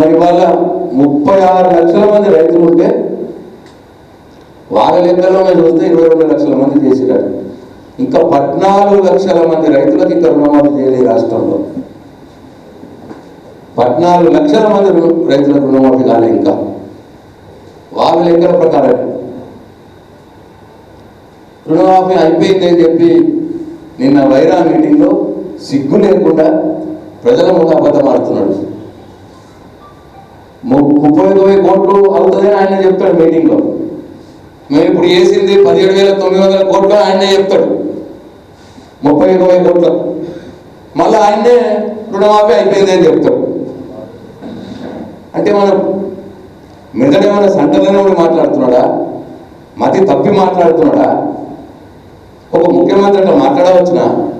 మరి వాళ్ళ ముప్పై ఆరు లక్షల మంది రైతులు ఉంటే వాళ్ళ లెక్కలో మేము చూస్తే ఇరవై రెండు లక్షల మంది చేసినారు. ఇంకా పద్నాలుగు లక్షల మంది రైతులకు ఇంకా రుణమాఫీ చేయలేదు ఈ రాష్ట్రంలో. పద్నాలుగు లక్షల మంది రైతులకు రుణమాఫీ కాలే ఇంకా. వాళ్ళ లెక్కల ప్రకారం రుణమాఫీ అయిపోయింది అని చెప్పి నిన్న వైరా మీటింగ్లో సిగ్గు లేకుండా ప్రజల ముందు అబద్ధం ఆడుతున్నాడు. ముప్పై తొమ్మిది కోట్లు అవుతుందని ఆయన చెప్తాడు మీటింగ్లో. మేము ఇప్పుడు వేసింది పదిహేడు వేల తొమ్మిది వందల కోట్లు ఆయనే చెప్తాడు. ముప్పై ఇరవై కోట్లు. మళ్ళీ ఆయనే రుణమాఫీ అయిపోయింది అని చెప్తాడు. అంటే మనం మెదడేమైనా సంటలోనే ఉండి మాట్లాడుతున్నాడా? మతి తప్పి మాట్లాడుతున్నాడా? ఒక ముఖ్యమంత్రి అట్లా మాట్లాడవచ్చునా?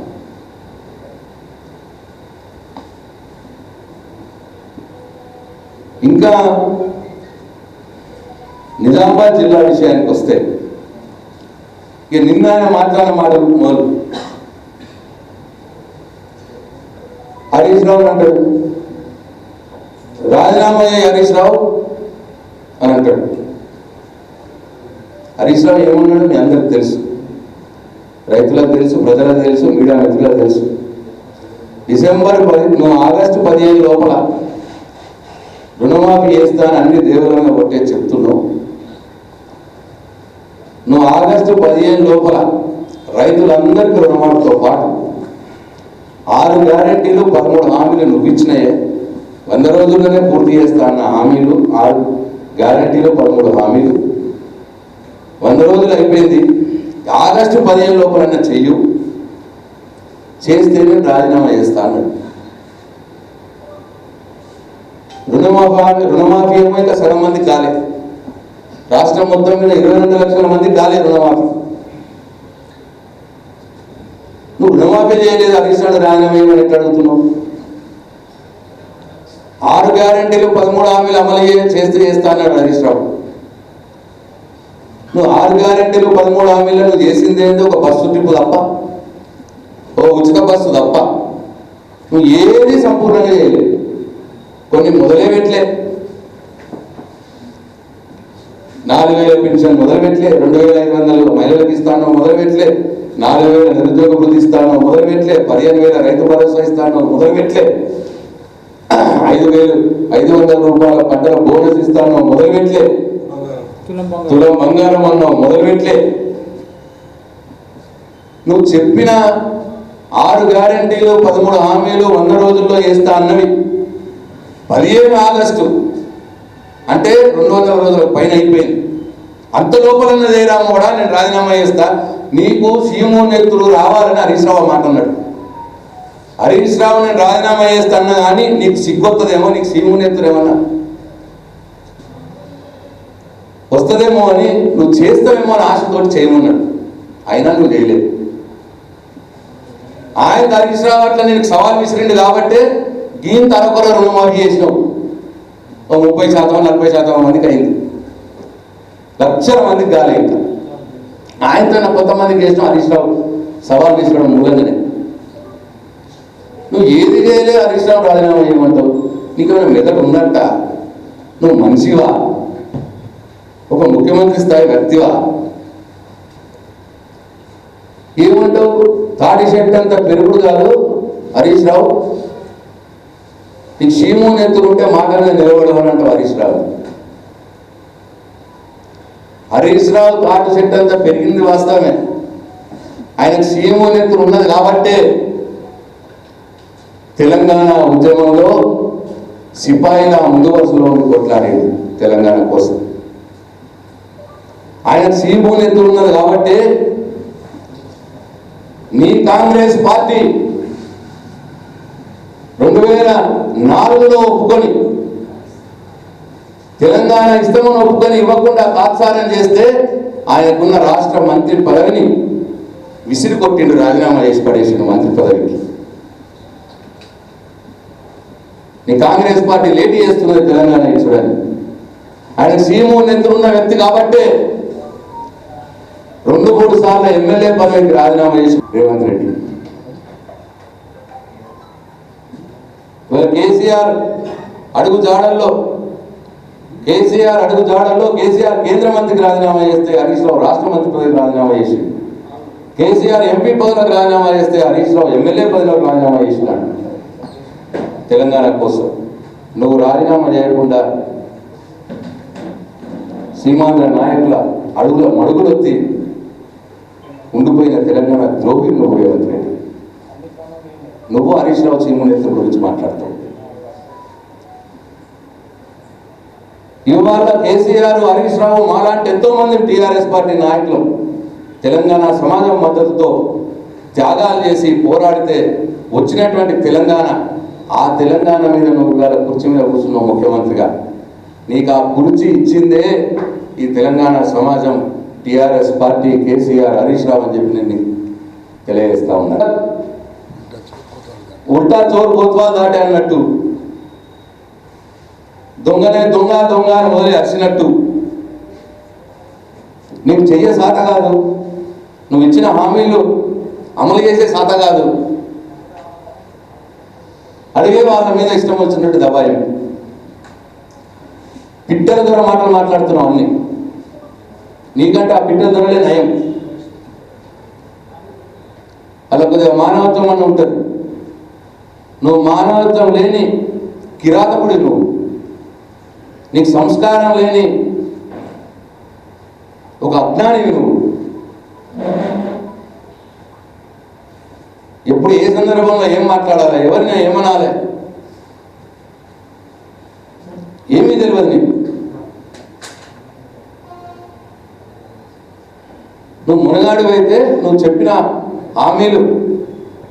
ఇంకా నిజామాబాద్ జిల్లా విషయానికి వస్తే ఇక నిన్న ఆయన మాట్లాడిన మాటలు మొదలు హరీష్ రావు అంటాడు. రాజీనామా హరీష్ రావు అని అంటాడు. హరీష్ రావు ఏమన్నాడు మీ అందరికి తెలుసు. రైతులకు తెలుసు ప్రజలకు తెలుసు మీడియా మిత్రులకు తెలుసు. డిసెంబర్ పది ఆగస్టు పదిహేను లోపల రుణమాఫీ చేస్తాను అన్ని దేవులను ఒకటే చెప్తున్నావు. నువ్వు ఆగస్టు పదిహేను లోపల రైతులందరికీ రుణమాఫీతో పాటు ఆరు గ్యారెంటీలు పదమూడు హామీలు నువ్వు ఇచ్చినాయే. వంద రోజుల్లోనే పూర్తి చేస్తా అన్న హామీలు ఆరు గ్యారంటీలు పదమూడు హామీలు. వంద రోజులు అయిపోయింది. ఆగస్టు పదిహేను లోపలన్నా చెయ్యు. చేస్తేనే రాజీనామా చేస్తా అన్నాడు. రుణమాఫీ రుణమాఫీ ఏమో ఇంకా సగం మంది కాలే. రాష్ట్రం మొత్తం మీద ఇరవై రెండు లక్షల మంది కాలే రుణమాఫీ. నువ్వు రుణమాఫీ చేయలేదు హరీష్ రావు ఎట్లా అడుగుతున్నావు? ఆరు గ్యారంటీలు పదమూడు హామీలు అమలు చేస్తే చేస్తా అన్నాడు హరీష్ రావు నువ్వు ఆరు గ్యారంటీలు పదమూడు హామీలు నువ్వు చేసింది ఏంటో ఒక బస్సు ట్రిప్ తప్ప. ఓ ఉచిత బస్సు తప్ప. నువ్వు ఏది సంపూర్ణంగా చేయలేదు. కొన్ని మొదలే పెట్టలే నాలుగు వేల పెన్షన్ మొదలు పెట్టలే రెండు వేల ఐదు వందలు మహిళలకు ఇస్తాను మొదలు పెట్టలే నాలుగు వేల నిరుద్యోగ వృద్ధి ఇస్తాను మొదలు పెట్టలే పదిహేను వేల రైతు భరోసా ఇస్తాను మొదలు పెట్టలే ఐదు వేలు ఐదు వందల రూపాయల పంటల బోనస్ ఇస్తాను మొదలు పెట్టలే తులం బంగారం అన్నావు మొదలు పెట్టలే నువ్వు చెప్పిన ఆరు గ్యారంటీలు పదమూడు హామీలు వంద రోజుల్లో చేస్తా అన్నవి. పదిహేను ఆగస్టు అంటే రెండు వందల రోజుల పైన అయిపోయింది. అంత లోపల జయరామ కూడా నేను రాజీనామా చేస్తా నీకు సీఎం నెత్తులు రావాలని హరీష్ రావు మాట అన్నాడు. హరీష్ రావు నేను రాజీనామా చేస్తాను అన్నా కానీ నీకు సిగ్గొత్తదేమో నీకు సీఎం నెత్తులు ఏమన్నా వస్తుందేమో అని నువ్వు చేస్తావేమో అని ఆశతోటి చేయమన్నాడు. అయినా నువ్వు చేయలేదు. ఆయన హరీష్ రావు అట్లా నేను సవాల్ విసిరిండు కాబట్టే గీన్ తరకొర రుణమాఫీ చేసినావు ఒక ముప్పై శాతం నలభై శాతం మందికి అయింది. లక్షల మందికి కాలే ఇంకా ఆయనతో కొంతమందికి చేసినాం హరీష్ రావు సవాల్ తీసుకోవడం మూలంగానే. నువ్వు ఏది చేయలే హరీష్ రావు రాజీనామా చేయమంటావు? నీకు ఏమైనా మెదడు ఉన్నట్ట? నువ్వు మనిషివా? ఒక ముఖ్యమంత్రి స్థాయి వ్యక్తివా? ఏమంటావు? తాడి చెట్టు అంత పెరుగుడు కాదు హరీష్ రావు. నీకు సీము నెత్తులు ఉంటే మాట మీద హరీష్ రావు. హరీష్ రావు తాటి చెట్టు అంతా పెరిగింది వాస్తవమే. ఆయన సీము ఎత్తులు ఉన్నది కాబట్టే తెలంగాణ ఉద్యమంలో సిపాయిల ముందు వరుసలో ఉండి కొట్లాడేది తెలంగాణ కోసం. ఆయన సీము నెత్తులు ఉన్నది కాబట్టి నీ కాంగ్రెస్ పార్టీ రెండు వేల నాలుగులో ఒప్పుకొని తెలంగాణ ఇష్టమని ఒప్పుకొని ఇవ్వకుండా తాత్సారం చేస్తే ఆయనకున్న రాష్ట్ర మంత్రి పదవిని విసిరి కొట్టిండు రాజీనామా చేసి పడేసిండు మంత్రి పదవికి. నీ కాంగ్రెస్ పార్టీ లేట్ చేస్తున్నది తెలంగాణ చూడండి. ఆయన సీఎం నెత్తున్న వ్యక్తి కాబట్టే రెండు మూడు సార్లు ఎమ్మెల్యే పదవికి రాజీనామా చేసి రేవంత్ రెడ్డి. కేసీఆర్ అడుగు జాడల్లో కేసీఆర్ అడుగు జాడల్లో కేసీఆర్ కేంద్ర మంత్రికి రాజీనామా చేస్తే హరీష్ రావు రాష్ట్ర మంత్రి పదవికి రాజీనామా చేసి కేసీఆర్ ఎంపీ పదవులకు రాజీనామా చేస్తే హరీష్ రావు ఎమ్మెల్యే పదవులకు రాజీనామా చేసినాడు. తెలంగాణ కోసం నువ్వు రాజీనామా చేయకుండా సీమాంధ్ర నాయకుల అడుగుల మడుగులొత్తి ఉండిపోయిన తెలంగాణ ద్రోహి నువ్వు రేవంత్ రెడ్డి. నువ్వు హరీష్ రావు చీమునేత్ర గురించి మాట్లాడతావు. ఇవాళ కేసీఆర్ హరీష్ రావు మాలాంటి ఎంతో మంది టీఆర్ఎస్ పార్టీ నాయకులు తెలంగాణ సమాజం మద్దతుతో త్యాగాలు చేసి పోరాడితే వచ్చినటువంటి తెలంగాణ ఆ తెలంగాణ మీద నువ్వు గారు కుర్చీ మీద కూర్చున్నావు ముఖ్యమంత్రిగా. నీకు ఆ కుర్చీ ఇచ్చిందే ఈ తెలంగాణ సమాజం TRS party KCR Harish Rao అని చెప్పి నేను తెలియజేస్తా ఉన్నా. ఉల్టా చోరు కొత్వా దాటి అన్నట్టు. దొంగనే దొంగ దొంగ అని మొదలు అరిచినట్టు నీకు చెయ్యే సాత కాదు. నువ్వు ఇచ్చిన హామీలు అమలు చేసే సాత కాదు. అడిగే వాళ్ళ మీద ఇష్టం వచ్చినట్టు దబాయం. పిట్టల ద్వారా మాటలు మాట్లాడుతున్నావు అన్ని. నీకంటే ఆ పిట్టల దొరలే నయం. అలా కొద్దిగా మానవత్వం అని ఉంటుంది. నువ్వు మానవత్వం లేని కిరాతకుడి నువ్వు. నీకు సంస్కారం లేని ఒక అజ్ఞాని నువ్వు. ఎప్పుడు ఏ సందర్భంలో ఏం మాట్లాడాలి? ఎవరిని ఏమనాలి? ఏమీ తెలియదు నీకు. నువ్వు మునగాడు అయితే నువ్వు చెప్పిన హామీలు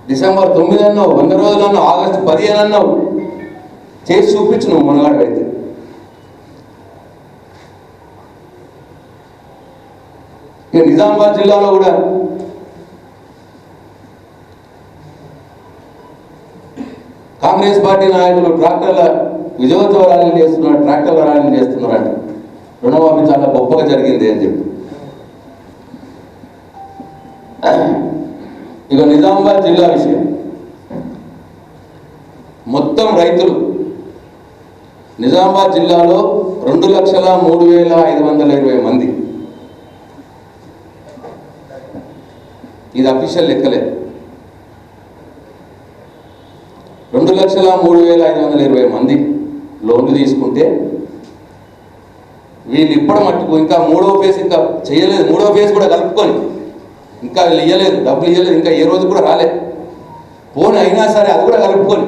డిసెంబర్ తొమ్మిది అన్నావు వంద రోజులు అన్నావు ఆగస్టు పదిహేను అన్నావు చేసి చూపించు నువ్వు మునగాడివి అయితే ఇక నిజామాబాద్ జిల్లాలో కూడా కాంగ్రెస్ పార్టీ నాయకులు ట్రాక్టర్ల విజయోత్సవ ర్యాలీలు చేస్తున్నారు ట్రాక్టర్ల ర్యాలీలు చేస్తున్నారంట. రుణమాఫీ చాలా గొప్పగా జరిగింది అని చెప్పి. ఇక నిజామాబాద్ జిల్లా విషయం. మొత్తం రైతులు నిజామాబాద్ జిల్లాలో రెండు లక్షల మూడు వేల ఐదు వందల ఇరవై మంది. ఇది అఫీషియల్ లెక్కలే. రెండు లక్షల మూడు వేల ఐదు వందల ఇరవై మంది లోన్లు తీసుకుంటే వీళ్ళు ఇప్పటి మట్టుకు ఇంకా మూడో ఫేజ్ ఇంకా చేయలేదు. మూడో ఫేజ్ కూడా కలుపుకొని ఇంకా వీళ్ళు ఇవ్వలేదు డబ్బులు ఇవ్వలేదు ఇంకా ఏ రోజు కూడా రాలేదు పోనీ అయినా సరే అది కూడా కలుపుకొని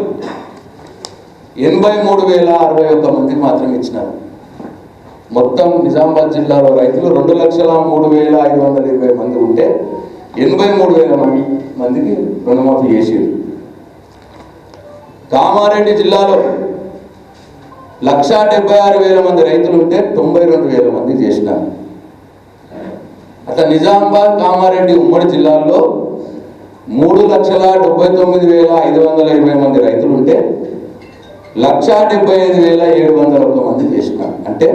ఎనభై మూడు వేల అరవై ఒక్క మందికి మాత్రం ఇచ్చినారు. మొత్తం నిజామాబాద్ జిల్లాలో రైతులు రెండు లక్షల మూడు వేల ఐదు వందల ఇరవై మంది ఉంటే ఎనభై మూడు వేల మంది మందికి రుణమాఫీ చేసేది కామారెడ్డి జిల్లాలో లక్షా డెబ్బై ఆరు వేల మంది రైతులు ఉంటే తొంభై రెండు వేల మంది చేసినారు. అట్లా నిజామాబాద్ కామారెడ్డి ఉమ్మడి జిల్లాల్లో మూడు లక్షల డెబ్బై తొమ్మిది వేల ఐదు వందల ఇరవై మంది రైతులు ఉంటే లక్షా డెబ్బై ఐదు వేల ఏడు వందల ఒక్క మంది చేసినారు. అంటే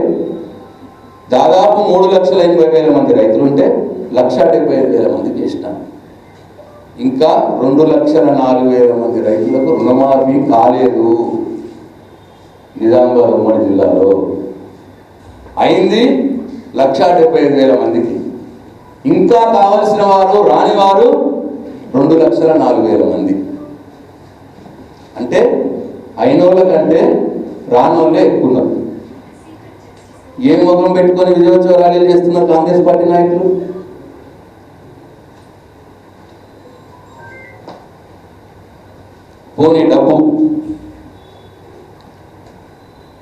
దాదాపు మూడు లక్షల ఎనభై వేల మంది రైతులు ఉంటే లక్ష డెబ్బై ఐదు వేల మంది చేసినారు. ఇంకా రెండు లక్షల నాలుగు వేల మంది రైతులకు రుణమాఫీ కాలేదు. నిజామాబాద్ ఉమ్మడి జిల్లాలో. అయింది లక్ష డెబ్బై ఐదు వేల మందికి. ఇంకా కావలసిన వారు రానివారు రెండు లక్షల నాలుగు వేల మంది. అంటే అయినోళ్ళ కంటే రానోళ్ళే ఎక్కువ ఉన్నారు ఏం ముఖం పెట్టుకొని విజయోత్సవ ర్యాలీలు చేస్తున్నారు కాంగ్రెస్ పార్టీ నాయకులు? పోనీ డబ్బు.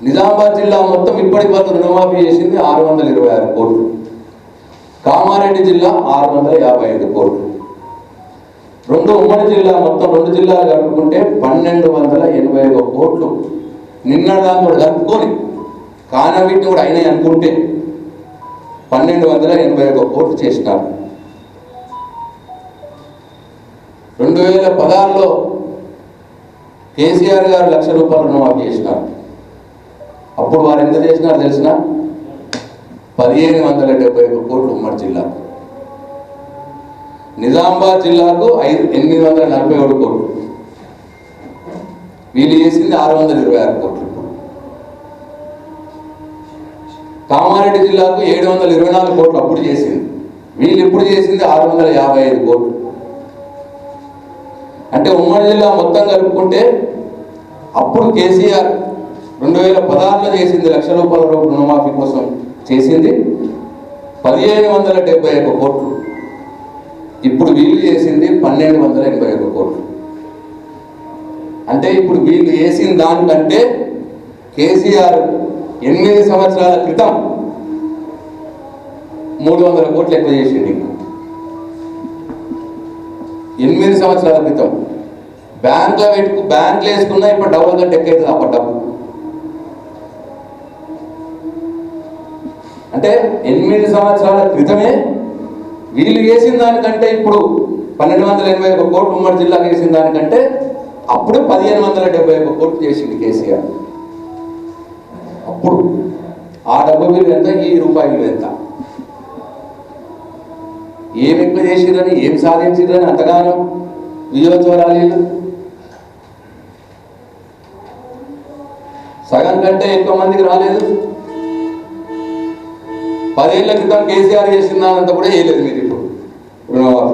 నిజామాబాద్ జిల్లా మొత్తం ఇప్పటి వరకు రుణమాఫీ చేసింది ఆరు వందల ఇరవై ఆరు కోట్లు. కామారెడ్డి జిల్లా ఆరు వందల యాభై ఐదు కోట్లు. రెండు ఉమ్మడి జిల్లా మొత్తం రెండు జిల్లాలు కలుపుకుంటే పన్నెండు వందల ఎనభై ఒక కోట్లు. నిన్న దాన్ని కూడా కలుపుకొని కానవీటిని కూడా అయినాయి అనుకుంటే పన్నెండు వందల ఎనభై ఒక కోట్లు చేసినారు. రెండు వేల పదహారులో కేసీఆర్ గారు లక్ష రూపాయలు రుణమాఫీ చేసినారు. అప్పుడు వారు ఎంత చేసినారు తెలిసిన పదిహేను వందల డెబ్బై ఒక కోట్లు ఉమ్మడి జిల్లాకు నిజామాబాద్ జిల్లాకు ఐదు ఎనిమిది వందల నలభై ఏడు కోట్లు. వీళ్ళు చేసింది ఆరు వందల ఇరవై ఆరు కోట్లు. కామారెడ్డి జిల్లాకు ఏడు వందల ఇరవై నాలుగు కోట్లు అప్పుడు చేసింది. వీళ్ళు ఇప్పుడు చేసింది ఆరు వందల యాభై ఐదు కోట్లు. అంటే ఉమ్మడి జిల్లా మొత్తం కలుపుకుంటే అప్పుడు కేసీఆర్ రెండు వేల పదహారులో చేసింది లక్ష రూపాయల రుణమాఫీ కోసం చేసింది. పదిహేను వందల డెబ్బై ఒక్క కోట్లు. ఇప్పుడు వీళ్ళు చేసింది పన్నెండు వందల ఎనభై ఒక్క కోట్లు. అంటే ఇప్పుడు వీళ్ళు వేసిన దానికంటే కేసీఆర్ ఎనిమిది సంవత్సరాల క్రితం మూడు వందల కోట్లు ఎక్కువ చేసిండు ఎనిమిది సంవత్సరాల క్రితం. బ్యాంక్లో పెట్టుకు బ్యాంక్లో వేసుకున్నా ఇప్పుడు డబ్బులు కంటే ఎక్కువ అవుతుంది అప్పటి డబ్బు. అంటే ఎనిమిది సంవత్సరాల క్రితమే వీళ్ళు వేసిన దానికంటే ఇప్పుడు పన్నెండు వందల ఎనభై ఒక కోట్లు ఉమ్మడి జిల్లాకు వేసిన దానికంటే అప్పుడు పదిహేను వందల డెబ్బై ఒక కోట్లు చేసింది కేసీఆర్. అప్పుడు ఆ డబ్బు విలువ ఎంత? ఈ రూపాయి విలువ ఎంత? ఏం ఎక్కువ చేసిరని ఏం సాధించిరని అంతగానో విజయోత్సవరాలు సగం కంటే ఎక్కువ మందికి రాలేదు. పదేళ్ళ క్రితం కేసీఆర్ చేసిన దానంతా కూడా చేయలేదు మీరు ఇప్పుడు. రుణమాఫీ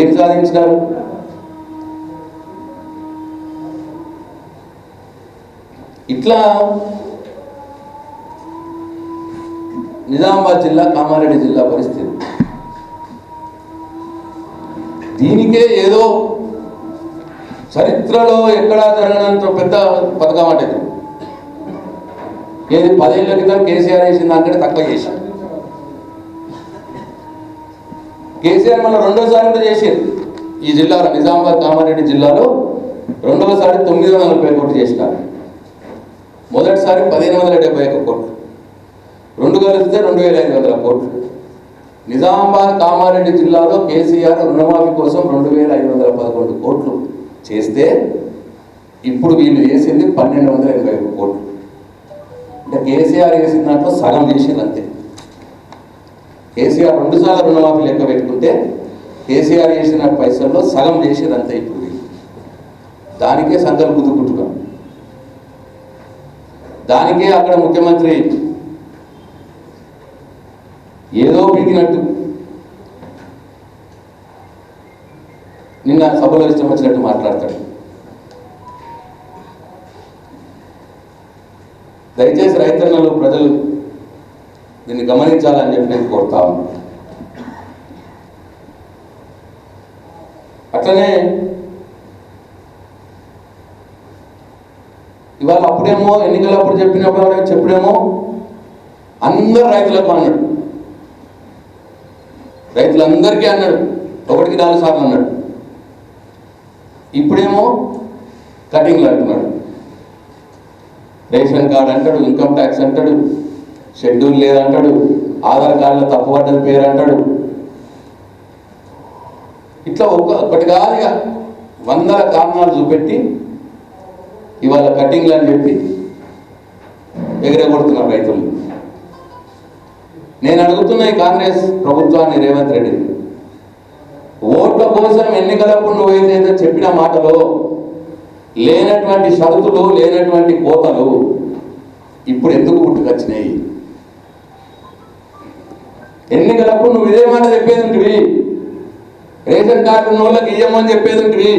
ఏం సాధించినారు? ఇట్లా నిజామాబాద్ జిల్లా కామారెడ్డి జిల్లా పరిస్థితి. దీనికే ఏదో చరిత్రలో ఎక్కడా జరగనంత పెద్ద పథకం అంటే ఏది పదేళ్ళ క్రితం కేసీఆర్ వేసిన దానికంటే తక్కువ చేశారు కేసీఆర్ మన రెండోసారి కూడా చేసేది ఈ జిల్లాలో నిజామాబాద్ కామారెడ్డి జిల్లాలో రెండవసారి తొమ్మిది వందల ముప్పై కోట్లు చేసినారు మొదటిసారి పదిహేను వందల డెబ్బై ఒక్క కోట్లు. రెండు కలిపితే రెండు వేల ఐదు వందల కోట్లు. నిజామాబాద్ కామారెడ్డి జిల్లాలో కేసీఆర్ రుణమాఫీ కోసం రెండు వేల ఐదు వందల పదకొండు కోట్లు చేస్తే ఇప్పుడు వీళ్ళు చేసింది పన్నెండు వందల ఎనభై ఒక్క కోట్లు. అంటే కేసీఆర్ వేసిన దాంట్లో సగం చేసింది అంతే. కేసీఆర్ రెండు సార్లు రుణమాఫీ లెక్క పెట్టుకుంటే కేసీఆర్ చేసిన పైసల్లో సగం చేసేది అంతే ఇప్పుడు. దానికే సంకల్ప గుద్దుకుంటున్నాం. దానికే అక్కడ ముఖ్యమంత్రి ఏదో పీకినట్టు నిన్న సభలో ఇష్టం వచ్చినట్టు మాట్లాడతాడు. దయచేసి రైతన్నలు ప్రజలు దీన్ని గమనించాలని చెప్పి నేను కోరుతా అట్లనే ఇవాళ అప్పుడేమో ఎన్నికలప్పుడు చెప్పినప్పుడు చెప్పుడేమో అందరు రైతులకు అన్నాడు. రైతులందరికీ అన్నాడు. ఒకటికి నాలుగు సార్లు అన్నాడు. ఇప్పుడేమో కటింగ్లు అంటున్నాడు. రేషన్ కార్డు అంటాడు ఇన్కమ్ ట్యాక్స్ అంటాడు షెడ్యూల్ లేదంటాడు ఆధార్ కార్డులో తప్పుపడ్డది పేరు అంటాడు. ఇట్లా ఒక ఒకటి కాదు ఇక వందల కారణాలు చూపెట్టి ఇవాళ కటింగ్లు అని చెప్పి ఎగిరగొడుతున్నారు రైతులు. నేను అడుగుతున్న ఈ కాంగ్రెస్ ప్రభుత్వాన్ని రేవంత్ రెడ్డి ఓట్ల కోసం ఎన్నికలప్పుడు నువ్వు ఏదైతే చెప్పిన మాటలో లేనటువంటి షరతులు లేనటువంటి కోతలు ఇప్పుడు ఎందుకు పుట్టుకొచ్చినాయి? ఎన్నికలప్పుడు నువ్వు ఇదే మాట చెప్పేదింటివి? రేషన్ కార్డు ఉన్న వాళ్ళకి ఇయ్యమని చెప్పేదింటివి?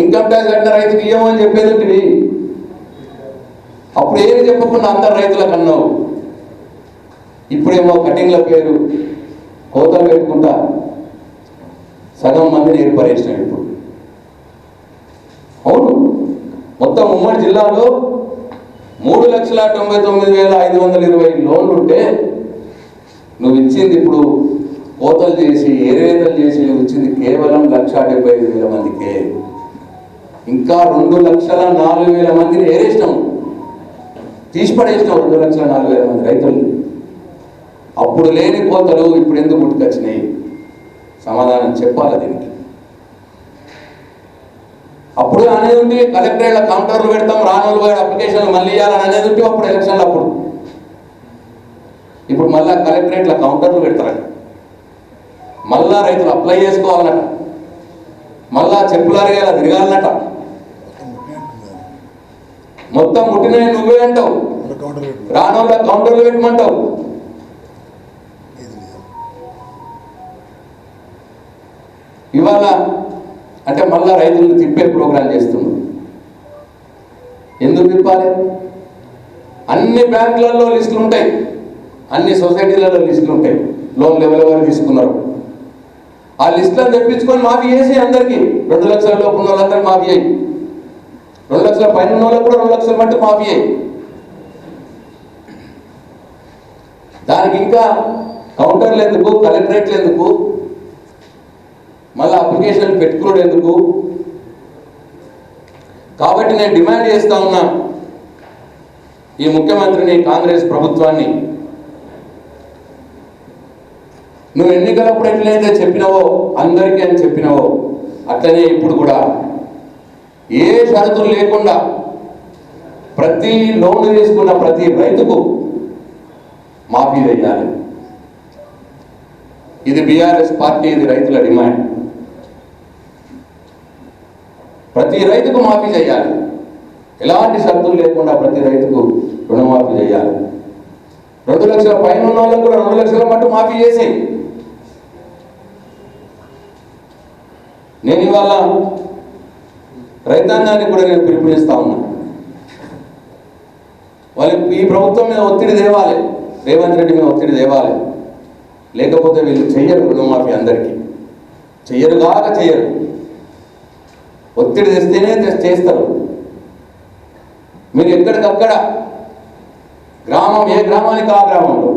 ఇన్కమ్ ట్యాక్స్ కట్టిన రైతుకి ఇయ్యమని చెప్పేదింటివి? అప్పుడు ఏమి చెప్పకుండా అందరు రైతులకు అన్నావు ఇప్పుడేమో కటింగ్ల పేరు కోతలు పెట్టుకుంటా సగం మందిని ఏర్పరేసినాడు ఇప్పుడు. అవును. మొత్తం ఉమ్మడి జిల్లాలో మూడు లక్షల తొంభై తొమ్మిది వేల ఐదు వందల ఇరవై లోన్లు ఉంటే నువ్వు ఇచ్చింది ఇప్పుడు కోతలు చేసి ఏరేతలు చేసి నువ్వు ఇచ్చింది కేవలం లక్ష డెబ్బై ఐదు వేల మందికే. ఇంకా రెండు లక్షల నాలుగు వేల మందిని ఏరేసినాం. తీసి పడేసినాం రెండు లక్షల నాలుగు వేల మంది రైతులు అప్పుడు లేని కోతలు ఇప్పుడు ఎందుకు పుట్టుకొచ్చినాయి? సమాధానం చెప్పాలి దీనికి? అప్పుడు అనేది ఉంటే కలెక్టరేట్ల కౌంటర్లు పెడతాం రానోళ్ళు పోయి అప్లికేషన్లు మళ్ళీ ఇవ్వాలని అనేది ఉంటే అప్పుడు ఎలక్షన్లు అప్పుడు. ఇప్పుడు మళ్ళా కలెక్టరేట్ల కౌంటర్లు పెడతారట. మళ్ళా రైతులు అప్లై చేసుకోవాలన్నట. మళ్ళా చెప్పులు అరిగేలా తిరగాలన్నట. మొత్తం పుట్టిన నువ్వే అంటావు. రానోళ్ళ కౌంటర్లు పెట్టమంటావు. ఇవాళ అంటే మళ్ళా రైతులను తిప్పే ప్రోగ్రాం చేస్తున్నాం. ఎందుకు తిప్పాలి? అన్ని బ్యాంకులలో లిస్టులు ఉంటాయి. అన్ని సొసైటీలలో లిస్టులు ఉంటాయి. లోన్లు ఎవరెవరు తీసుకున్నారు? ఆ లిస్టులను తెప్పించుకొని మాఫీ చేసి అందరికీ రెండు లక్షల లోపు ఉన్న వాళ్ళందరూ మాఫీ అయ్యి రెండు లక్షల పైన ఉన్న వాళ్ళకి కూడా రెండు లక్షల మట్టి మాఫీ అయ్యి దానికి ఇంకా కౌంటర్లు ఎందుకు కలెక్టరేట్లు ఎందుకు మళ్ళీ అప్లికేషన్ పెట్టుకున్నాడు ఎందుకు? కాబట్టి నేను డిమాండ్ చేస్తా ఉన్నా. ఈ ముఖ్యమంత్రిని కాంగ్రెస్ ప్రభుత్వాన్ని. నువ్వు ఎన్నికలప్పుడు ఎట్లయితే చెప్పినావో అందరికీ అని చెప్పినావో అట్లనే ఇప్పుడు కూడా. ఏ షరతులు లేకుండా ప్రతి లోన్ తీసుకున్న ప్రతి రైతుకు మాఫీ వేయాలి. ఇది బీఆర్ఎస్ పార్టీ ఇది రైతుల డిమాండ్. ప్రతి రైతుకు మాఫీ చేయాలి. ఎలాంటి షరతులు లేకుండా ప్రతి రైతుకు రుణమాఫీ చేయాలి. రెండు లక్షల పైన ఉన్న వాళ్ళకు కూడా రెండు లక్షల మట్టు మాఫీ చేసి. నేను ఇవాళ రైతాంగానికి కూడా నేను పిలుపునిస్తా ఉన్నా. వాళ్ళకి ఈ ప్రభుత్వం మీద ఒత్తిడి తేవాలి. రేవంత్ రెడ్డి మీద ఒత్తిడి తేవాలి. లేకపోతే వీళ్ళు చెయ్యరు రుణమాఫీ అందరికీ. చెయ్యరు కాక చెయ్యరు. ఒత్తిడి తెస్తేనే చేస్తారు. మీరు ఎక్కడికక్కడ గ్రామం ఏ గ్రామానికి ఆ గ్రామంలో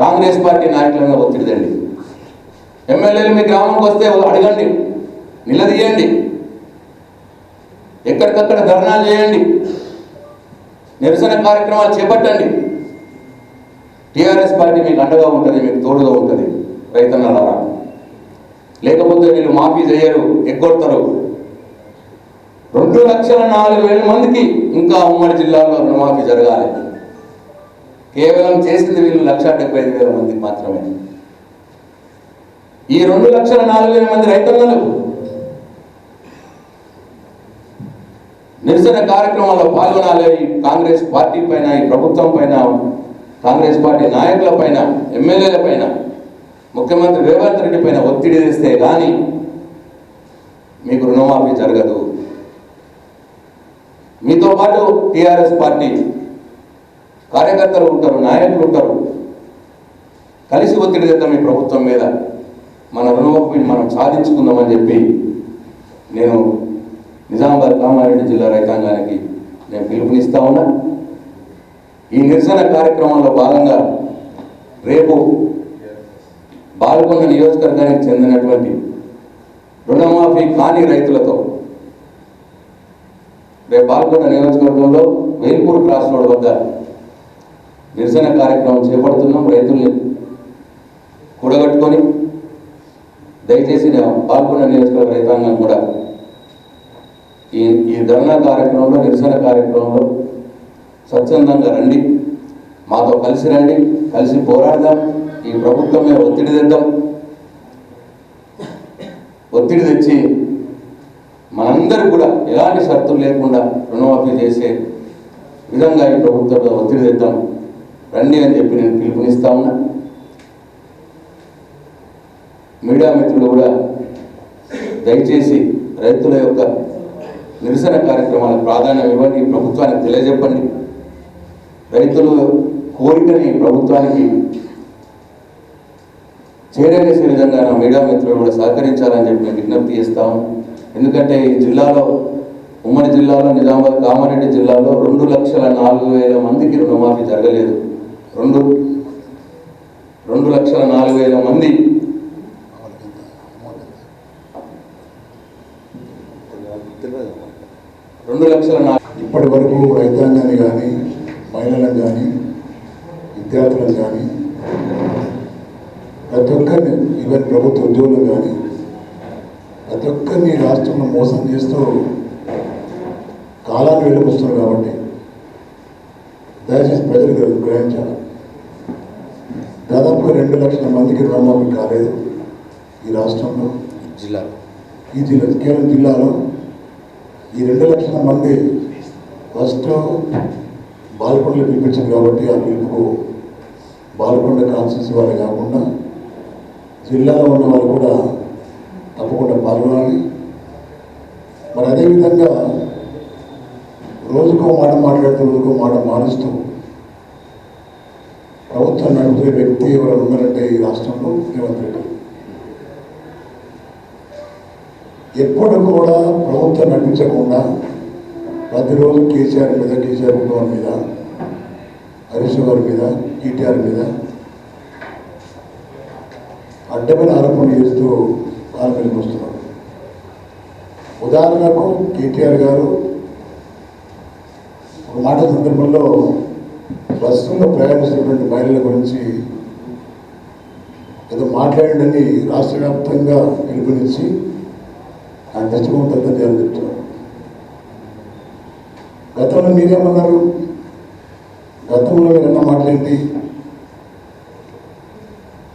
కాంగ్రెస్ పార్టీ నాయకులను ఒత్తిడి తండి. ఎమ్మెల్యేలు మీ గ్రామంకి వస్తే అడగండి నిలదీయండి. ఎక్కడికక్కడ ధర్నాలు చేయండి నిరసన కార్యక్రమాలు చేపట్టండి. టీఆర్ఎస్ పార్టీ మీకు అండగా ఉంటుంది మీకు తోడుగా ఉంటుంది రైతన్నలారా. లేకపోతే వీళ్ళు మాఫీ చేయరు ఎగ్గొడతారు. రెండు లక్షల నాలుగు వేల మందికి ఇంకా ఉమ్మడి జిల్లాలో రుణమాఫీ జరగాలి. కేవలం చేసింది వీళ్ళు లక్ష డెబ్బై ఐదు వేల మందికి మాత్రమే. ఈ రెండు లక్షల నాలుగు వేల మంది రైతన్నలు నిరసన కార్యక్రమాల్లో పాల్గొనాలి. ఈ కాంగ్రెస్ పార్టీ పైన ఈ ప్రభుత్వం పైన కాంగ్రెస్ పార్టీ నాయకుల పైన ఎమ్మెల్యేల పైన ముఖ్యమంత్రి రేవంత్ రెడ్డి పైన ఒత్తిడి తెస్తే కానీ మీకు రుణమాఫీ జరగదు. మీతో పాటు టీఆర్ఎస్ పార్టీ కార్యకర్తలు ఉంటారు నాయకులు ఉంటారు. కలిసి ఒత్తిడి తెద్దాం ఈ ప్రభుత్వం మీద. మన రుణమాఫీని మనం సాధించుకుందామని చెప్పి నేను నిజామాబాద్ కామారెడ్డి జిల్లా రైతాంగానికి నేను పిలుపునిస్తా ఉన్నా. ఈ నిరసన కార్యక్రమంలో భాగంగా రేపు బాల్కొండ నియోజకవర్గానికి చెందినటువంటి రుణమాఫీ కాని రైతులతో రేపు పాల్గొన్న నియోజకవర్గంలో వేల్పూర్ క్రాస్ రోడ్ వద్ద నిరసన కార్యక్రమం చేపడుతున్నాం రైతుల్ని కూడగట్టుకొని. దయచేసి పాల్గొన్న నియోజకవర్గ రైతాంగం కూడా ఈ ఈ ధర్నా కార్యక్రమంలో నిరసన కార్యక్రమంలో స్వచ్ఛందంగా రండి. మాతో కలిసి రండి కలిసి పోరాడదాం. ఈ ప్రభుత్వం మీద ఒత్తిడి తెద్దాం. ఒత్తిడి తెచ్చి మనందరూ కూడా ఎలాంటి షరతులు లేకుండా రుణమాఫీ చేసే విధంగా ఈ ప్రభుత్వం ఒత్తిడి తెద్దాం. రండి అని చెప్పి నేను పిలుపునిస్తా ఉన్నా. మీడియా మిత్రులు కూడా దయచేసి రైతుల యొక్క నిరసన కార్యక్రమాలకు ప్రాధాన్యం ఇవ్వండి ప్రభుత్వానికి తెలియజెప్పండి. రైతులు కోరికని ప్రభుత్వానికి చేరవేసే విధంగా నా మీడియా మిత్రులు కూడా సహకరించాలని చెప్పి నేను విజ్ఞప్తి చేస్తాము ఎందుకంటే ఈ జిల్లాలో ఉమ్మడి జిల్లాలో నిజామాబాద్ కామారెడ్డి జిల్లాలో రెండు లక్షల నాలుగు వేల మందికి రుణమాఫీ జరగలేదు. రెండు రెండు లక్షల నాలుగు వేల మంది. రెండు లక్షల నాలుగు ఇప్పటి వరకు రైతాంగాన్ని కానీ మహిళలను కానీ విద్యార్థులను కానీ ప్రతి ఒక్కరిని ఈవెన్ ప్రభుత్వ ఉద్యోగులను కానీ ప్రతి ఒక్కరిని ఈ రాష్ట్రంలో మోసం చేస్తూ కాలాన్ని వెళ్ళిపోస్తున్నారు కాబట్టి దయచేసి ప్రజలు గ్ర- గ్రహించాలి. దాదాపు రెండు లక్షల మందికి రుణమాఫీ కాలేదు ఈ రాష్ట్రంలో. జిల్లాలో. ఈ జిల్లా కేవలం జిల్లాలో ఈ రెండు లక్షల మంది ఫస్ట్ బాలకొండలు పిలిపించింది కాబట్టి ఆ పిలుపుకు బాలకొండ కాన్స్టిట్యూన్సీ వాళ్ళు కాకుండా జిల్లాలో ఉన్న వాళ్ళు కూడా తప్పకుండా పాల్గొనాలి. మరి అదేవిధంగా రోజుకో మాట మాట్లాడుతూ రోజుకో మాట మారుస్తూ ప్రభుత్వం నడుపుతున్న వ్యక్తి ఎవరు ఉన్నారంటే ఈ రాష్ట్రంలో రేవంత్ రెడ్డి ఎప్పుడు కూడా ప్రభుత్వం నడిపించకుండా ప్రతిరోజు కేసీఆర్ మీద కేసీఆర్ కుటుంబం మీద హరీష్ గారి మీద ఈటీఆర్ మీద అడ్డమైన ఆరోపణలు చేస్తూ కాలం వస్తున్నాం. ఉదాహరణకు కేటీఆర్ గారు ఒక మాట సందర్భంలో బస్సులో ప్రయాణిస్తున్నటువంటి మహిళల గురించి ఏదో మాట్లాడండి రాష్ట్ర వ్యాప్తంగా పిలుపునిచ్చి ఆయన తెచ్చుకోవడం తగ్గ చేయాలని చెప్తున్నారు. గతంలో మీరేమన్నారు? గతంలో ఏమన్నా మాట్లాడి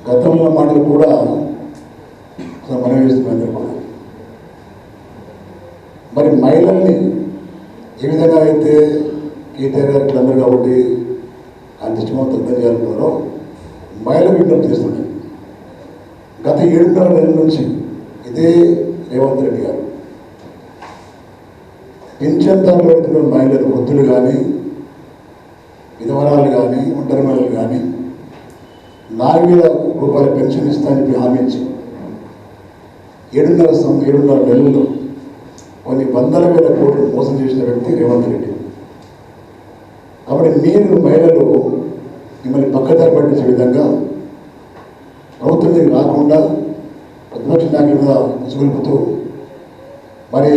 గతంలో మాటలు కూడా అసలు మనం కూడా. మరి మహిళల్ని ఏ విధంగా అయితే కేటీఆర్ గారు ఇట్లా అన్నారు కాబట్టి ఆయన దృష్టిమంతం తగ్గ చేయాలన్నారో మహిళలు విజ్ఞప్తి చేస్తున్నాయి గత ఏడున్నర నెలల నుంచి ఇదే రేవంత్ రెడ్డి గారు. పింఛన్దారులు పెడుతున్న మహిళలు వృద్ధులు కానీ విధవరాలు కానీ ఒంటరి మహిళలు కానీ నాలుగు వేల రూపాయల పెన్షన్ ఇస్తానని హామీ ఇచ్చింది ఏడున్నర సం ఏడున్నర నెలల్లో కొన్ని వందల వేల కోట్లు మోసం చేసిన వ్యక్తి రేవంత్ రెడ్డి. కాబట్టి మీరు మహిళలు మిమ్మల్ని పక్కదారి పట్టించే విధంగా ప్రభుత్వం దగ్గర రాకుండా ప్రతిపక్ష నాయకుల మీద ముసుగులుపుతూ మరి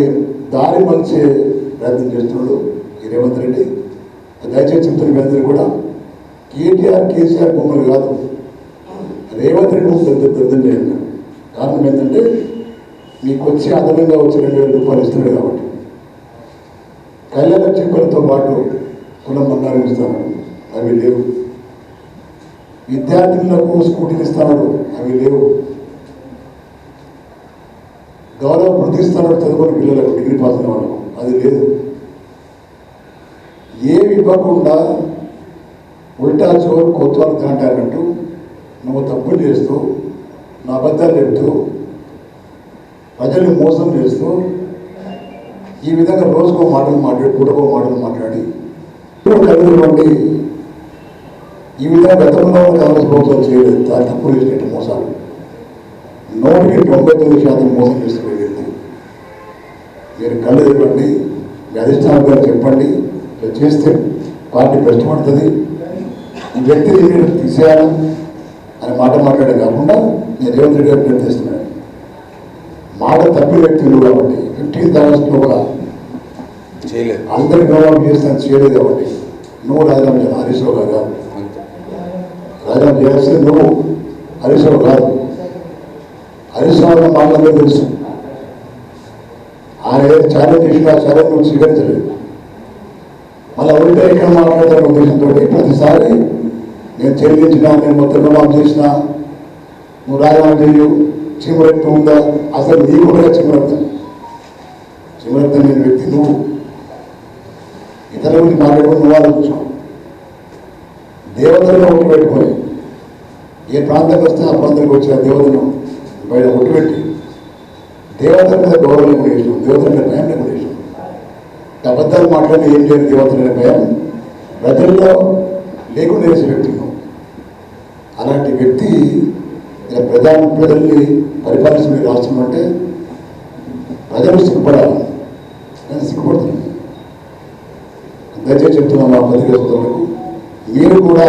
దారి మలిచే ప్రయత్నం చేస్తున్నాడు ఈ రేవంత్ రెడ్డి. దయచేసి చెప్తున్న మీ అందరూ కూడా కేటీఆర్ కేసీఆర్ బొమ్మలు కాదు. రేవంత్ రెడ్డి బొమ్మలు పెద్ద పెద్ద కారణం ఏంటంటే నీకు వచ్చి అదనంగా వచ్చి రెండు వేల రూపాయలు ఇస్తున్నాడు కాబట్టి. కళ్యాణ చెక్కులతో పాటు కులం బంగారం ఇస్తాడు అవి లేవు. విద్యార్థులకు స్కూటీలు ఇస్తాడు అవి లేవు. గౌరవ వృద్ధిస్తాడు చదువుకుని పిల్లలకు డిగ్రీ పాస్ అయిన వాళ్ళకు అది లేదు. ఏమి ఇవ్వకుండా ఉల్టా చోరు కొత్తవాళ్ళు తినటానంటూ నువ్వు తప్పులు చేస్తూ నా అబద్ధాలు చెప్తూ ప్రజల్ని మోసం చేస్తూ ఈ విధంగా రోజుకో మాటలు మాట్లాడి పూటకో మాటలు మాట్లాడి కలిగినటువంటి ఈ విధంగా గతంలో కాంగ్రెస్ ప్రభుత్వం చేయలేదు. చాలా చేసినట్టు మోసాలు. నూటికి తొంభై తొమ్మిది శాతం మోసం చేస్తున్న మీరు కళ్ళు ఇవ్వండి మీ అధిష్టానం గారు చెప్పండి ఇట్లా చేస్తే పార్టీ కష్టపడుతుంది ఈ వ్యక్తిని మీరు తీసేయాలి. అనే మాట మాట్లాడే కాకుండా నేను రేవంత్ రెడ్డి గారు నిర్ణయిస్తున్నాను మాట తప్పి వ్యక్తులు కాబట్టి ఫిఫ్టీన్త్ ఆగస్టులో కూడా చేయలేదు. అందరి గౌరవం చేస్తాను చేయలేదు కాబట్టి. నువ్వు రాజీనామా చేయాలి హరీష్ రావు గారు. కాదు రాజీనామా చేయాల్సింది నువ్వు హరీష్ రావు కాదు. హరీష్ రావు మాటలందరూ తెలుసు. ఆయన ఏదో ఛాలెంజ్ చేసిన ఆ ఛాలెంజ్ నువ్వు స్వీకరించలేదు. మళ్ళీ ఉంటే ఇక్కడ మాట్లాడతారు ఉద్దేశంతో ప్రతిసారి నేను చెల్లించిన నేను మొత్తం రుణమాఫీ చేసిన నువ్వు రాజీనామా చేయు చిమరక్తం ఉందా అసలు నీ కూడా చిమరక్తం చిమరక్తం లేని వ్యక్తి నువ్వు. ఇతరుల గురించి మాట్లాడుకుని నువ్వు ఆలోచించు దేవతలను ఒట్టు పెట్టుకొని. ఏ ప్రాంతానికి వస్తే ఆ ప్రాంతానికి వచ్చిన దేవతను బయట ఒట్టు పెట్టి. దేవతల మీద గౌరవం కూడా చేసాం దేవతల మీద భయం కూడా చేసాం అబద్ధాలు మాట్లాడి ఏం చేయని దేవతల భయం? ప్రజల్లో లేకుండా చేసే వ్యక్తి అలాంటి వ్యక్తి ఇలా ప్రజా ప్రజల్ని పరిపాలించిన రాష్ట్రం అంటే ప్రజలు సిగ్గుపడాలి. నేను సిగ్గుపడుతున్నాను దయచేసి చెప్తున్నాను మా పత్రికా సోదరులకు మీరు కూడా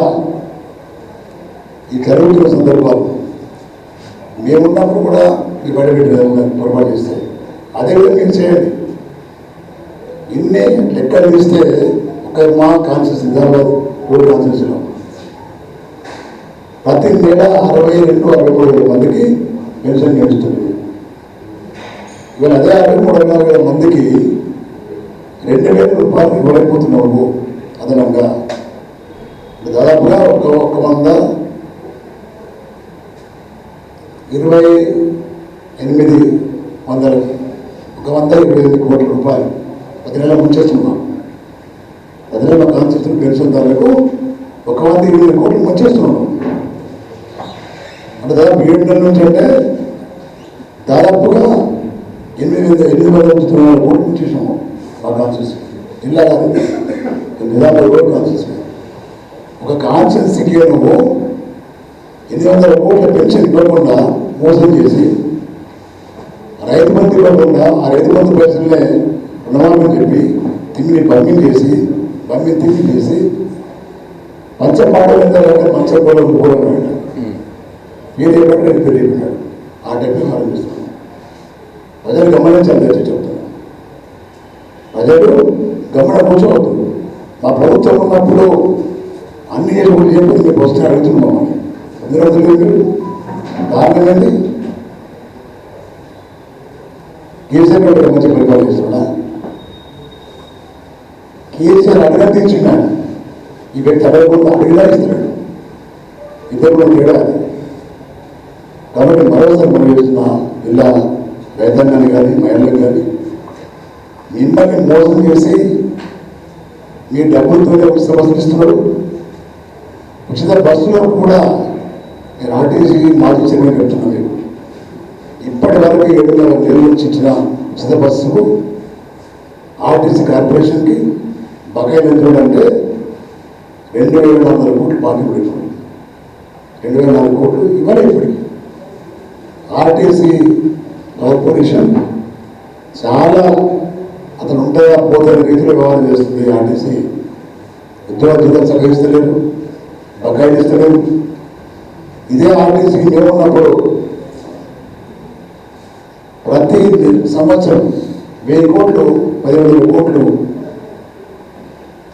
ఈ జరుగుతున్న సందర్భాలు మేమున్నప్పుడు కూడా మీ బయట పెట్టిన పొరపాటు చేస్తే అదేవిధంగా మీరు చేయండి. ఇన్ని లెక్కలు ఇస్తే ఒక మా కాన్షియస్ నిజామాబాద్ రోడ్ కాన్షియస్లో ప్రతి నెల అరవై రెండు అరవై మూడు వేల మందికి పెన్షన్ గెలుస్తుంది ఇవాళ అదే అరవై మూడు అరవై వేల మందికి రెండు వేల రూపాయలు ఇవ్వలేకపోతున్నాము అదనంగా. దాదాపుగా ఒక ఒక వంద ఇరవై ఎనిమిది వందల ఒక వంద ఇరవై ఎనిమిది కోట్ల రూపాయలు ప్రతి నెల ముంచేస్తున్నాం పెన్షన్దారులకు ఒక వంద ఇరవై కోట్లు ముంచేస్తున్నాం అంటే దాదాపు నుంచి అంటే దాదాపుగా ఎనిమిది వేల ఎనిమిది వందల తొమ్మిది వందల కోట్లు ముంచేసాము ఆ కాన్స్టిట్యూన్సీ జిల్లా కాదు నిజామాబాద్ కూడా కాన్స్టిట్యూన్సీ ఒక కాన్స్టిట్యూన్సీకి నువ్వు ఎనిమిది వందల కోట్ల పెన్షన్ ఇవ్వకుండా మోసం చేసి రైతు బంధు ఇవ్వకుండా ఆ రైతు బంధు పైసలనే రుణమాఫీ చెప్పి తిమ్మిని బమ్మిని చేసి బమ్మిని తిమ్మి చేసి పంచపాడలు ఎంత పంచపాడలు కూడా కూడా మీరు ఏమంటే పేరు చెప్పినాడు ఆ టైప్లో ఆరంభిస్తున్నాం ప్రజలు గమనించాలి దయచేసి చెప్తున్నాను ప్రజలు గమన కూర్చోవద్దు మా ప్రభుత్వం ఉన్నప్పుడు అన్ని ఏళ్ళు చెప్పి మీకు వస్తే అడుగుతున్నాం మమ్మల్ని ఎందుకు అడుగుతుంది కారణం ఏంటి కేసీఆర్ గారు మంచి పరిపాలన చేస్తున్నా కేసీఆర్ అడగతించిండా ఈ వ్యక్తి అడగకుండా అడిగినా ఇస్తున్నాడు. ఇద్దరు కూడా తేడా అది. కాబట్టి మరోసారి మనం చేస్తున్న ఇలా రైతాంగాన్ని కానీ మహిళలకు కానీ మిమ్మల్ని మోసం చేసి మీ డబ్బులతో ఉచిత బస్సులు ఇస్తున్నారు. ఉచిత బస్సులకు కూడా మీరు ఆర్టీసీ మాజీ చర్యలు చెప్తున్నాను ఇప్పటి వరకు ఏడున్నర నెలల నుంచి ఇచ్చిన ఉచిత బస్సుకు ఆర్టీసీ కార్పొరేషన్కి బకాయిలు ఎంత అంటే రెండు వేల వందల కోట్లు బాకీ పడిపోయింది రెండు వేల నాలుగు కోట్లు ఇవ్వలేదు ఇప్పటికి. ఆర్టీసీ కార్పొరేషన్ చాలా అతను ఉంటాయా పోతే రీతిలో వ్యవహారం చేస్తుంది. ఆర్టీసీ ఉద్యోగ సహకరిస్తలేరు బకాయిలు ఇస్తలేరు ఇదే ఆర్టీసీ మేమున్నప్పుడు ప్రతి సంవత్సరం వెయ్యి కోట్లు పదిహేడు వేల కోట్లు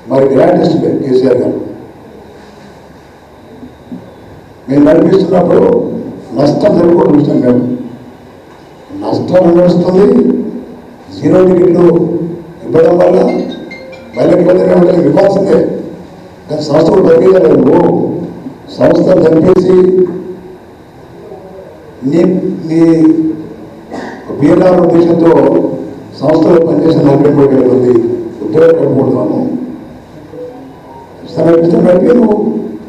మరి గ్రాంటిస్ట్ కేసీఆర్ గారు. మేము నడిపిస్తున్నప్పుడు నష్టం జరగకుండా చూస్తాం కాదు. నష్టం నడుస్తుంది జీరో టికెట్లు ఇవ్వడం వల్ల మహిళకి ఇబ్బందిగా ఇవ్వాల్సిందే. కానీ సంస్థలు తగ్గించలేదు నువ్వు సంస్థ చంపేసి నీ నీ బీఆర్ ఉద్దేశంతో సంస్థలో పనిచేసిన నలభై మూడు వేల మంది ఉద్యోగాలు కలుపుకుంటున్నాను ఇస్తాను ఇస్తాను నడిపి నువ్వు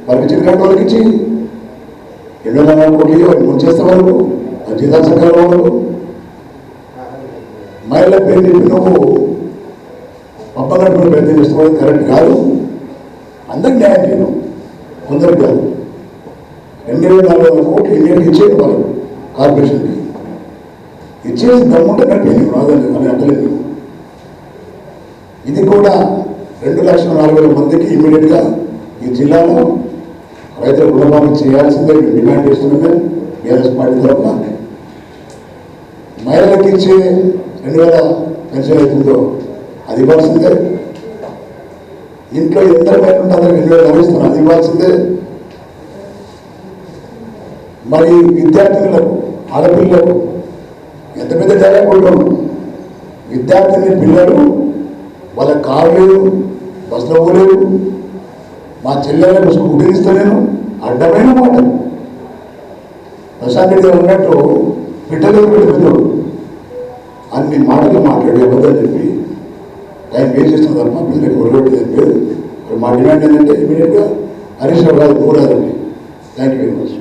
వాళ్ళకి చిన్న వాళ్ళకి ఇచ్చి రెండు వందల నలభై కోట్లు వాళ్ళు ముంచేస్తే వరకు ఆ జీతాలు సకాల వరకు మహిళ పేరు చెప్పి నువ్వు పప్ప ప్రయత్నం చేసుకోవడం కరెక్ట్ కాదు. అందరికి న్యాయం చేయను. కొందరికి కాదు. రెండు వేల నాలుగు వందల కోట్లు ఇండియాకి ఇచ్చేది వాళ్ళు కార్పొరేషన్కి. ఇచ్చేసి దమ్ముంటే కట్టేది రాదని అని అంటలేదు ఇది కూడా రెండు లక్షల నాలుగు వేల మందికి ఇమీడియట్గా ఈ జిల్లాలో రైతుల రుణమాఫీ చేయాల్సిందే డిమాండ్ చేస్తున్నామే బీఆర్ఎస్ పార్టీ తరఫున. మహిళలకు ఇచ్చే రెండు వేల పెన్షన్ అవుతుందో అది ఇవ్వాల్సిందే. ఇంట్లో ఎంత బయట ఉంటుందో రెండు వేలు లభిస్తున్నారు అది ఇవ్వాల్సిందే. మరి విద్యార్థినులకు ఆడపిల్లలకు ఎంత పెద్ద డైలాగ్ కొట్టాము విద్యార్థిని పిల్లలు వాళ్ళ కారు లేదు బస్సులో పోలేదు మా చెల్లెలకు స్కూటీలు ఇస్తలేను అడ్డమైన మాట ప్రశాంత్ రెడ్డి ఉన్నట్టు పిట్టలు పెట్టుకుంటూ అన్ని మాటలు మాట్లాడి అబద్ధాలు చెప్పి టైం వేస్ట్ చేస్తున్న తప్ప పిల్లలకి ఒరగొట్టి చెప్పేది మా డిమాండ్ ఏంటంటే ఇమీడియట్గా హరీష్ రావు గారు కోరారండి థ్యాంక్ యూ వెరీ మచ్.